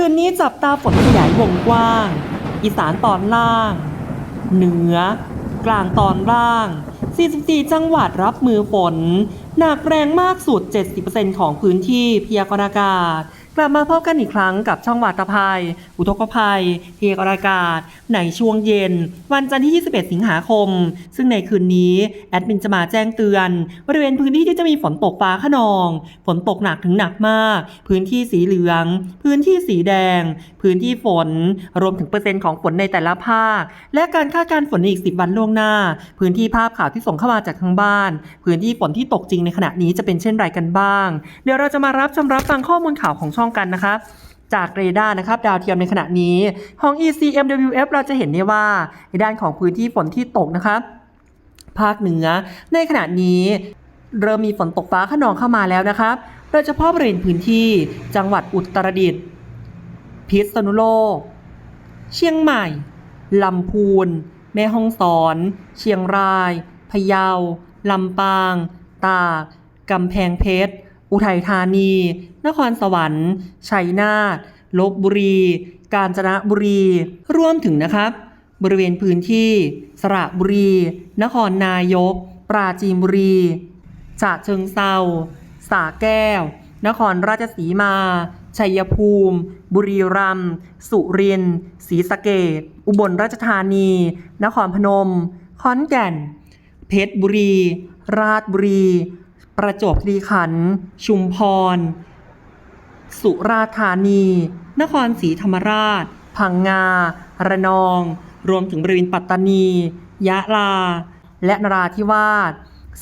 คืนนี้จับตาฝนขยายวงกว้าง อีสานตอนล่าง เหนือ กลางตอนล่าง 44 จังหวัดรับมือฝน หนักแรงมากสุด 70%ของพื้นที่พยากรณ์อากาศ กลับมาพบกันอีกครั้งกับช่องวัตภัย อุทกภัยพยกรณ์อากาศ ในช่วงเย็น วันจันทร์ที่ 21 สิงหาคม ซึ่งในคืนนี้ แอดมินจะมาแจ้งเตือน บริเวณพื้นที่ที่จะมีฝนตกฟ้าขนอง ฝนตกหนักถึงหนักมาก พื้นที่สีเหลือง พื้นที่สีแดง พื้นที่ฝน รวมถึงเปอร์เซ็นต์ของฝนในแต่ละภาค และการคาดการณ์ฝนในอีก 10 วันล่วงหน้า พื้นที่ภาพข่าวที่ส่งเข้ามาจากทางบ้าน พื้นที่ฝนที่ตกจริงในขณะนี้จะเป็นเช่นไรกันบ้าง เดี๋ยวเราจะมารับชมรับฟังข้อมูลข่าวของช่องกันนะคะจากเรดาร์นะครับดาวเทียมในขณะนี้ของ ECMWF เราจะเห็นได้ว่าในด้านของพื้นที่ฝนที่ตกนะครับภาคเหนือ ในขณะนี้เริ่มมีฝนตกฟ้าขนองเข้ามาแล้วนะครับ โดยเฉพาะบริเวณพื้นที่จังหวัดอุตรดิตถ์พิษณุโลก เชียงใหม่ ลำพูน แม่ฮ่องสอน เชียงราย พะเยา ลำปาง ตาก กำแพงเพชร อุทัยธานี นครสวรรค์ ชัยนาท ลบบุรี กาญจนบุรี รวมถึงนะครับ บริเวณพื้นที่ สระบุรี นครนายก ปราจีนบุรีฉะเชิงเซาสาแก้ว นครราชสีมา ชัยภูมิ บุรีรัมย์ สุรินทร์ ศรีสะเกดอุบลราชธานี นครพนม ขอนแก่น เพชรบุรี ราชบุรี ประจวบคีรีขันธ์ ชุมพร สุราษฎร์ธานี นครศรีธรรมราช พังงา ระนอง รวมถึงบริเวณปัตตานี ยะลา และนราธิวาส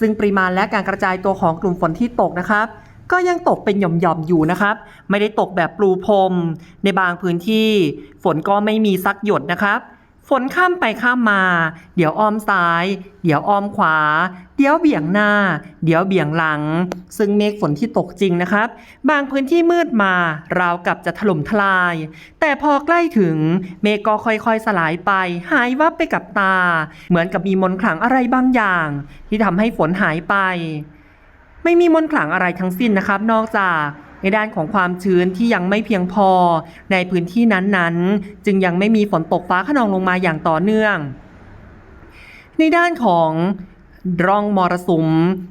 ซึ่งปริมาณและการกระจายตัวของกลุ่มฝนที่ตกนะครับก็ยังตกเป็นหย่อมๆอยู่นะครับ ไม่ได้ตกแบบปลูพรมในบางพื้นที่ ฝนก็ไม่มีซักหยดนะครับ ฝนข้ามไปข้ามมา เดี๋ยวอ้อมซ้าย เดี๋ยวอ้อมขวา เดี๋ยวเบี่ยงหน้า เดี๋ยวเบี่ยงหลัง ซึ่งเมฆฝนที่ตกจริงนะครับ บางพื้นที่มืดมาราวกับจะถล่มทลาย แต่พอใกล้ถึงเมฆก็ค่อยๆสลายไป หายวับไปกับตา เหมือนกับมีมนต์ขลังอะไรบางอย่าง ที่ทำให้ฝนหายไป ไม่มีมนต์ขลังอะไรทั้งสิ้นนะครับ นอกจาก ในด้านของความชื้นที่ยังไม่เพียงพอ ในพื้นที่นั้นๆ จึงยังไม่มีฝนตกฟ้าขนองลงมาอย่างต่อเนื่อง ในด้านของร่องมรสุม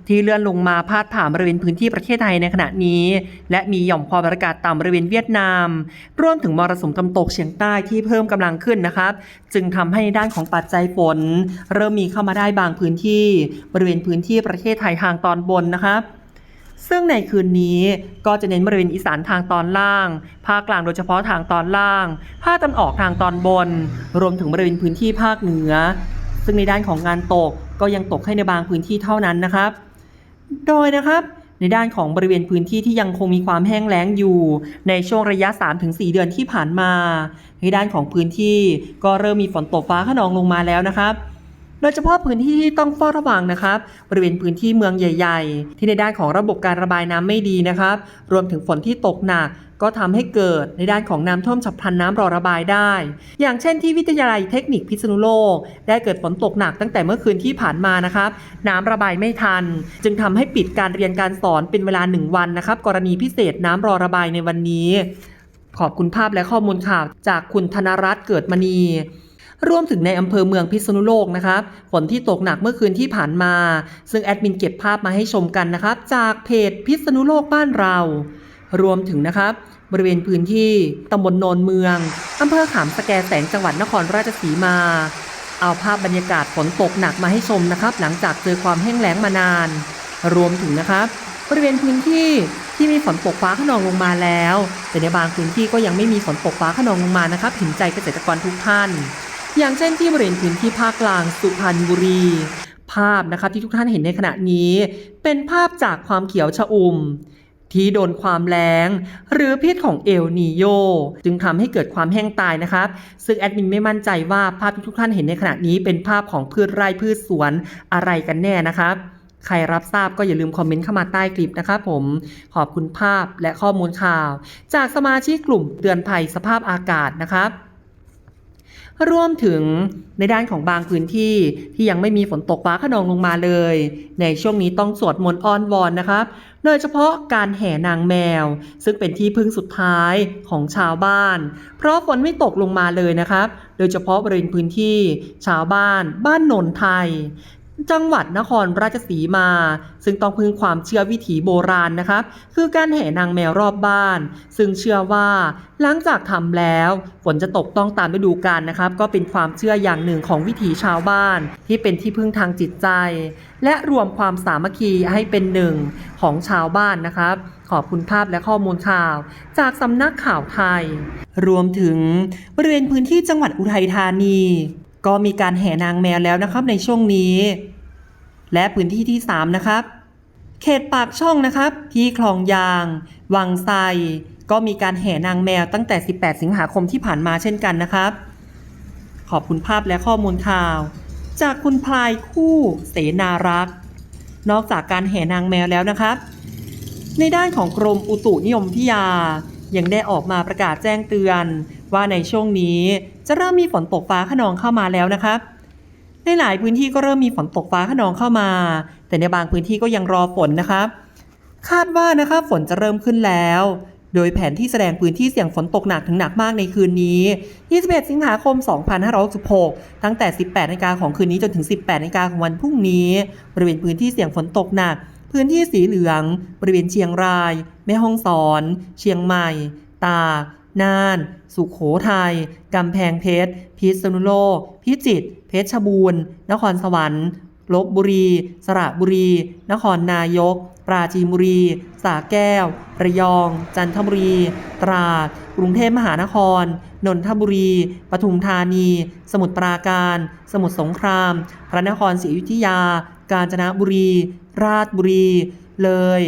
ที่เลื่อนลงมาพาดผ่านบริเวณพื้นที่ประเทศไทยในขณะนี้ และมีหย่อมความกดอากาศต่ำบริเวณเวียดนาม รวมถึงมรสุมตะวันตกเฉียงใต้ที่เพิ่มกำลังขึ้นนะครับ จึงทำให้ในด้านของปัจจัยฝน เริ่มมีเข้ามาได้บางพื้นที่ บริเวณพื้นที่ประเทศไทยทางตอนบนนะครับ ซึ่งในคืนนี้ก็จะเน้นบริเวณอีสานทางตอนล่าง ภาคกลางโดยเฉพาะทางตอนล่าง ภาคตะวันออกทางตอนบน รวมถึงบริเวณพื้นที่ภาคเหนือ ซึ่งในด้านของงานตกก็ยังตกให้ในบางพื้นที่เท่านั้นนะครับ โดยนะครับในด้านของบริเวณพื้นที่ที่ยังคงมีความแห้งแล้งอยู่ ในช่วงระยะ 3-4 เดือนที่ผ่านมา ในด้านของพื้นที่ก็เริ่มมีฝนตกฟ้าขนองลงมาแล้วนะครับ โดยเฉพาะพื้นที่ที่ต้องเฝ้าระวังนะครับ บริเวณพื้นที่เมืองใหญ่ ๆ ที่ในด้านของระบบการระบายน้ำไม่ดีนะครับ รวมถึงฝนที่ตกหนักก็ทำให้เกิดในด้านของน้ำท่วมฉับพลันน้ำรอระบายได้ อย่างเช่นที่วิทยาลัยเทคนิคพิษณุโลก ได้เกิดฝนตกหนักตั้งแต่เมื่อคืนที่ผ่านมานะครับ น้ำระบายไม่ทัน จึงทำให้ปิดการเรียนการสอนเป็นเวลา 1 วันนะครับ กรณีพิเศษน้ำรอระบายในวันนี้ ขอบคุณภาพและข้อมูลข่าวจากคุณธนรัตน์เกิดมณี รวมถึงในอำเภอเมืองพิษณุโลกนะครับฝนที่ตกหนักเมื่อคืนที่ผ่านมา ซึ่งแอดมินเก็บภาพมาให้ชมกันนะครับ จากเพจพิษณุโลกบ้านเรา รวมถึงนะครับบริเวณพื้นที่ตำบลโนนเมืองอำเภอขามสแกแสงจังหวัดนครราชสีมา เอาภาพบรรยากาศฝนตกหนักมาให้ชมนะครับ หลังจากเจอความแห้งแล้งมานาน รวมถึงนะครับบริเวณพื้นที่ที่มีฝนตกฟ้าขนองลงมาแล้ว แต่ในบางพื้นที่ก็ยังไม่มีฝนตกฟ้าขนองลงมานะครับเห็นใจเกษตรกรทุกท่าน อย่างเช่นที่บริเวณพื้นที่ภาคกลางสุพรรณบุรี ภาพนะครับที่ทุกท่านเห็นในขณะนี้ เป็นภาพจากความเขียวชอุ่มที่โดนความแล้งหรือพิษของเอลนีโยจึงทำให้เกิดความแห้งตายนะครับ ซึ่งแอดมินไม่มั่นใจว่าภาพที่ทุกท่านเห็นในขณะนี้เป็นภาพของพืชไร่พืชสวนอะไรกันแน่นะครับใครรับทราบก็อย่าลืมคอมเมนต์เข้ามาใต้คลิปนะครับผม ขอบคุณภาพและข้อมูลข่าว จากสมาชิกกลุ่มเตือนภัยสภาพอากาศนะครับ รวมถึงในด้านของบางพื้นที่ที่ยังไม่มีฝนตกฟ้าขนองลงมาเลย ในช่วงนี้ต้องสวดมนต์อ้อนวอนนะครับ โดยเฉพาะการแห่นางแมว ซึ่งเป็นที่พึ่งสุดท้ายของชาวบ้าน เพราะฝนไม่ตกลงมาเลยนะครับ โดยเฉพาะบริเวณพื้นที่ชาวบ้าน บ้านโนนไทย จังหวัดนครราชสีมา ซึ่งต้องพึ่งความเชื่อวิถีโบราณนะครับคือการแห่นางแมวรอบบ้าน ซึ่งเชื่อว่าหลังจากทำแล้วฝนจะตกต้องตามฤดูกาลนะครับ ก็เป็นความเชื่ออย่างหนึ่งของวิถีชาวบ้าน ที่เป็นที่พึ่งทางจิตใจ และรวมความสามัคคีให้เป็นหนึ่งของชาวบ้านนะครับขอบคุณภาพและข้อมูลข่าว จากสำนักข่าวไทย รวมถึงบริเวณพื้นที่จังหวัดอุทัยธานี ก็มีการแห่นางแมวแล้วนะครับในช่วงนี้ และพื้นที่ที่ 3 นะครับ เขตปากช่องนะครับ ที่คลองยาง วังไซก็มีการแห่นางแมวตั้งแต่ 18 สิงหาคมที่ผ่านมาเช่นกันนะครับ ขอบคุณภาพและข้อมูลข่าว จากคุณพลายคู่เสนารักษ์นอกจากการแห่นางแมวแล้วนะครับ ในด้านของกรมอุตุนิยมวิทยา ยังได้ออกมาประกาศแจ้งเตือนว่าในช่วงนี้ จะเริ่มมีฝนตกฟ้าขนองเข้ามาแล้วนะครับในหลายพื้นที่ก็เริ่มมีฝนตกฟ้าขนองเข้ามา แต่ในบางพื้นที่ก็ยังรอฝนนะครับคาดว่านะครับฝนจะเริ่มขึ้นแล้ว โดยแผนที่แสดงพื้นที่เสี่ยงฝนตกหนักถึงหนักมากในคืนนี้ 21 สิงหาคม 2566 ตั้งแต่ 18นาฬิกาของคืนนี้จนถึง 18นาฬิกาของวันพรุ่งนี้ บริเวณพื้นที่เสี่ยงฝนตกหนัก พื้นที่สีเหลือง บริเวณเชียงราย แม่ฮ่องสอน เชียงใหม่ ตาก น่าน สุขโขทัยกำแพงเพชร พิษณุโลก พิจิตร เพชรบูรณ์ นครสวรรค์ ลบบุรี สระบุรี นครนายก ปราจีนบุรีสระแก้ว ระยอง จันทบุรี ตราด กรุงเทพมหานคร นนทบุรี ปทุมธานี สมุทรปราการ สมุทรสงคราม พระนครศรีอยุธยา กาญจนบุรี ราชบุรี เลย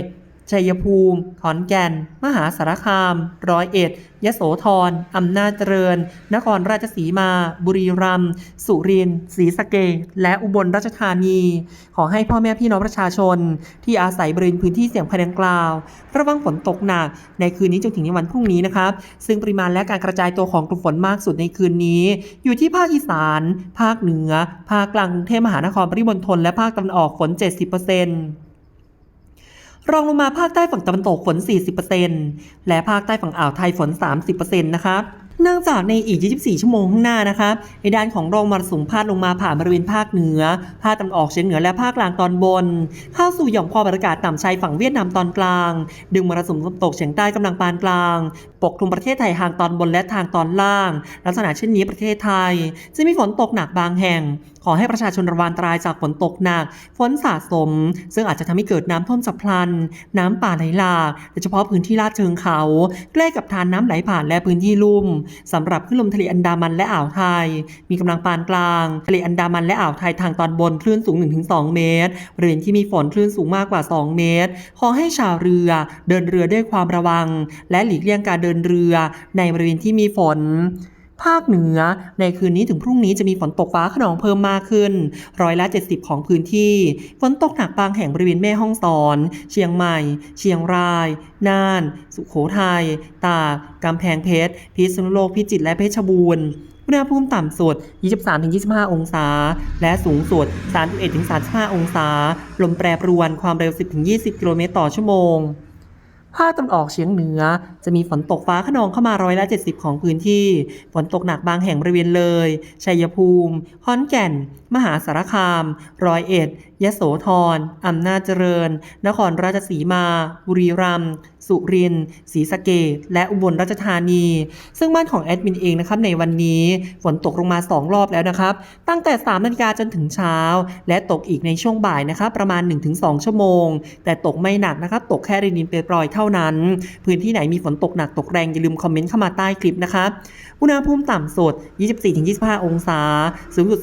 ชัยภูมิ ขอนแก่น มหาสารคาม ร้อยเอ็ด ยโสธร อำนาจเจริญ นครราชสีมา บุรีรัมย์ สุรินทร์ ศรีสะเกษและอุบลราชธานี ขอให้พ่อแม่พี่น้องประชาชน ที่อาศัยบริเวณพื้นที่เสี่ยงภัยดังกล่าว ระวังฝนตกหนักในคืนนี้จนถึงในวันพรุ่งนี้นะครับ ซึ่งปริมาณและการกระจายตัวของกลุ่มฝนมากสุดในคืนนี้ อยู่ที่ภาคอีสาน ภาคเหนือ ภาคกลางกรุงเทพมหานครปริมณฑลและภาคตะวันออกฝน 70% รองลงมาภาคใต้ฝั่งตะวันตกฝน 40%และภาคใต้ฝั่งอ่าวไทยฝน 30%นะครับเนื่องจากในอีก 24 ชั่วโมงข้างหน้านะครับในด้านของรองมรสุมพาดลงมาผ่านบริเวณภาคเหนือ ภาคตะวันออกเฉียงเหนือและภาคกลางตอนบน เข้าสู่หย่อมความกดอากาศต่ำชายฝั่งเวียดนามตอนกลาง ดึงมรสุมตะวันตกเฉียงใต้กำลังปานกลาง ปกคลุมประเทศไทยทางตอนบนและทางตอนล่าง ลักษณะเช่นนี้ประเทศไทย จะมีฝนตกหนักบางแห่ง ขอให้ประชาชนระวังตรายจากฝนตกหนัก ฝนสะสม ซึ่งอาจจะทำให้เกิดน้ำท่วมฉับพลัน น้ำป่าไหลหลากโดยเฉพาะพื้นที่ลาดเชิงเขา ใกล้กับทานน้ำไหลผ่านและพื้นที่ลุ่มสำหรับคลื่นลมทะเลอันดามันและอ่าวไทย มีกำลังปานกลาง ทะเลอันดามันและอ่าวไทยทางตอนบนคลื่นสูง 1-2 เมตรบริเวณที่มีฝนคลื่นสูงมากกว่า 2 เมตร ขอให้ชาวเรือเดินเรือด้วยความระวัง และหลีกเลี่ยงการเดินเรือในบริเวณที่มีฝน ภาคเหนือ ในคืนนี้ถึงพรุ่งนี้จะมีฝนตกฟ้าขนองเพิ่มมากขึ้น ร้อยละ 70 ของพื้นที่ ฝนตกหนักบางแห่งบริเวณแม่ฮ่องสอน เชียงใหม่ เชียงราย น่าน สุโขทัย ตากกำแพงเพชร พิษณุโลก พิจิตร และเพชรบูรณ์อุณหภูมิต่ำสุด 23-25 องศา และสูงสุด 31-35 องศา ลมแปรปรวน ความเร็ว 10-20 กิโลเมตรต่อชั่วโมง ภาคตะวันออกเฉียงเหนือ จะมีฝนตกฟ้าขนองเข้ามาร้อยละ 70 ของพื้นที่ ฝนตกหนักบางแห่งบริเวณเลย ชัยภูมิขอนแก่น มหาสารคาม ร้อยเอ็ด ยโสธรอำนาจเจริญ นครราชสีมา บุรีรัมย์ สุรินทร์ ศรีสะเกษและอุบลราชธานี ซึ่งบ้านของแอดมินเองนะครับในวันนี้ ฝนตกลงมา 2 รอบแล้วนะครับ ตั้งแต่3นาฬิกาจนถึงเช้า และตกอีกในช่วงบ่ายนะครับประมาณ 1-2 ชั่วโมง แต่ตกไม่หนักนะครับ ตกแค่รินินเปรยๆเท่านั้น พื้นที่ไหนมีฝนตกหนักตกแรง อย่าลืมคอมเมนต์เข้ามาใต้คลิปนะครับอุณหภูมิต่ำสุด 24-25 องศา สูงสุด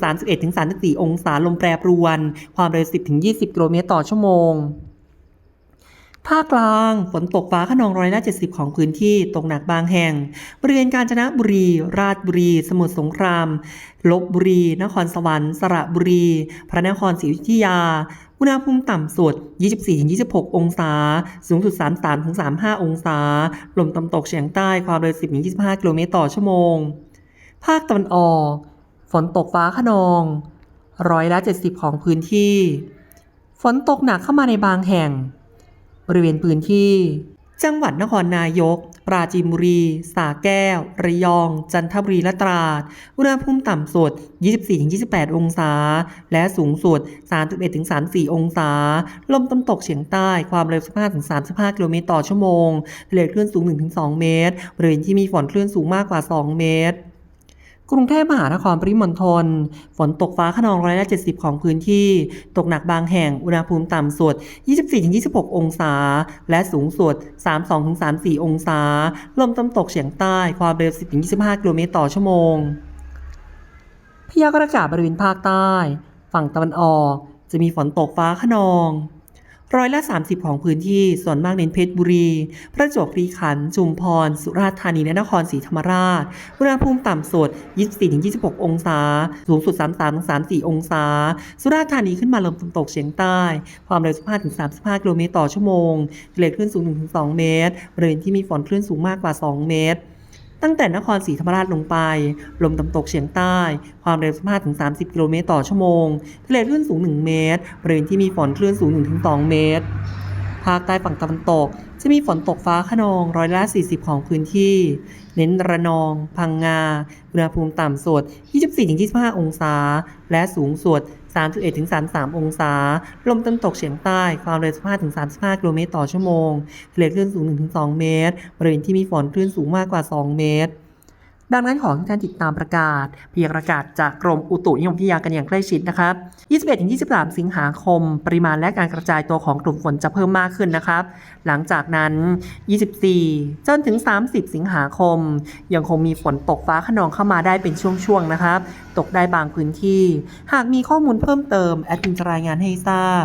31-34 องศา ลมแปรปรวน ความเร็ว 10-20 กิโลเมตรต่อชั่วโมงภาคกลางฝนตกฟ้าขนองร้อยละ70 ของพื้นที่ตกหนักบางแห่ง บริเวณกาญจนบุรี ราชบุรี สมุทรสงคราม ลบบุรี นครสวรรค์ สระบุรี พระนครศรีอยุธยา อุณหภูมิต่ำสุด 24-26 องศา สูงสุด 33-35 องศา ลมตะวันตกเฉียงใต้ความเร็ว 10-25 กิโลเมตรต่อชั่วโมง ภาคตะวันออก ฝนตกฟ้าขนอง ร้อยละ 70 ของพื้นที่ ฝนตกหนักเข้ามาในบางแห่ง บริเวณพื้นที่ จังหวัดนครนายก ปราจีนบุรี สาแก้ว ระยอง จันทบุรีและตราด อุณหภูมิต่ำสุด 24-28 องศา และสูงสุด 31-34 องศา ลมตะวันตกเฉียงใต้ความเร็ว 15-35 กิโลเมตรต่อชั่วโมงทะเลคลื่นสูง 1-2 เมตรบริเวณที่มีฝนคลื่นสูงมากกว่า 2 เมตร กรุงเทพมหานครปริมณฑลฝนตกฟ้าขนองร้อยละ70 ของพื้นที่ ตกหนักบางแห่งอุณหภูมิต่ำสุด 24-26 องศา และสูงสุด 32-34 องศา ลมตะวันตกเฉียงใต้ความเร็ว 10-25 กิโลเมตรต่อชั่วโมง พยากรณ์อากาศบริเวณภาคใต้ ฝั่งตะวันออก จะมีฝนตกฟ้าขนอง ร้อยละ 30 ของพื้นที่ส่วนมากเน้นเพชรบุรี ประจวบคีรีขันธ์ชุมพร สุราษฎร์ธานีและนครศรีธรรมราชอุณหภูมิต่ำสุด 24-26 องศา สูงสุด 33-34 องศา สุราษฎร์ธานีขึ้นมาลมตะวันตกเฉียงใต้ ความเร็ว 15-35 กิโลเมตรต่อชั่วโมงทะเลคลื่นสูง 1-2 เมตรบริเวณที่มีฝนคลื่นสูงมากกว่า 2 เมตร ตั้งแต่นครศรีธรรมราชลงไป ลมตะวันตกเฉียงใต้ ความเร็ว 15-30 กิโลเมตรต่อชั่วโมง ทะเลคลื่นสูง 1 เมตร บริเวณที่มีฝนคลื่นสูง 1-2 เมตร ภาคใต้ฝั่งตะวันตก จะมีฝนตกฟ้าขนองร้อยละ 40 ของพื้นที่ เน้นระนอง พังงาอุณหภูมิต่ำสุด 24-25 องศา และสูงสุด 31-33 องศา ลมตะวันตกเฉียงใต้ ความเร็ว15-35 กิโลเมตรต่อชั่วโมงทะเลคลื่นสูง 1-2 เมตร บริเวณที่มีฝนคลื่นสูงมากกว่า 2 เมตร ดังนั้นขอทุกท่านติดตามประกาศ เพียากรณ์อากาศจากกรมอุตุนิยมวิทยากันอย่างใกล้ชิดนะครับ 21-23 สิงหาคม ปริมาณและการกระจายตัวของกลุ่มฝนจะเพิ่มมากขึ้นนะครับ หลังจากนั้น 24 จนถึง 30 สิงหาคม ยังคงมีฝนตกฟ้าขนองเข้ามาได้เป็นช่วงๆนะครับ ตกได้บางพื้นที่ หากมีข้อมูลเพิ่มเติมแอดมินจะรายงานให้ทราบ